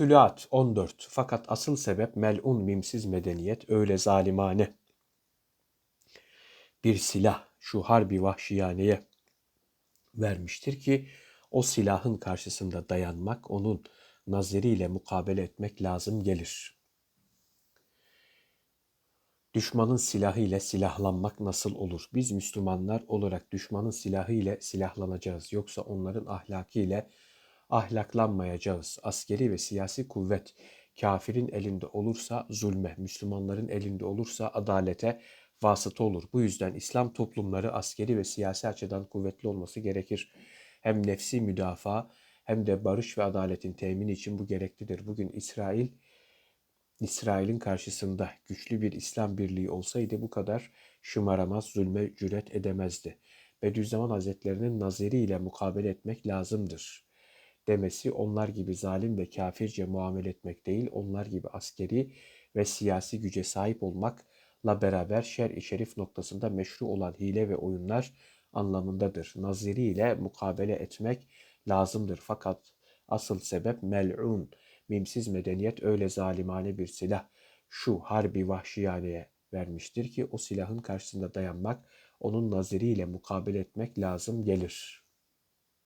Tülat 14. Fakat asıl sebep melun mimsiz medeniyet öyle zalimane. Bir silah şu harbi vahşiyaneye vermiştir ki o silahın karşısında dayanmak, onun naziriyle mukabele etmek lazım gelir. Düşmanın silahı ile silahlanmak nasıl olur? Biz Müslümanlar olarak düşmanın silahı ile silahlanacağız. Yoksa onların ahlakı ile ahlaklanmayacağız. Askeri ve siyasi kuvvet kafirin elinde olursa zulme, Müslümanların elinde olursa adalete vasıta olur. Bu yüzden İslam toplumları askeri ve siyasi açıdan kuvvetli olması gerekir. Hem nefsi müdafaa hem de barış ve adaletin temini için bu gereklidir. Bugün İsrail İsrail'in karşısında güçlü bir İslam birliği olsaydı bu kadar şımaramaz, zulme cüret edemezdi. Bediüzzaman Hazretlerinin naziriyle mukabele etmek lazımdır demesi onlar gibi zalim ve kafirce muamele etmek değil, onlar gibi askeri ve siyasi güce sahip olmakla beraber şer-i şerif noktasında meşru olan hile ve oyunlar anlamındadır. Naziri ile mukabele etmek lazımdır. Fakat asıl sebep mel'un, mimsiz medeniyet öyle zalimane bir silah şu harbi vahşiyaneye vermiştir ki o silahın karşısında dayanmak, onun naziriyle mukabele etmek lazım gelir.''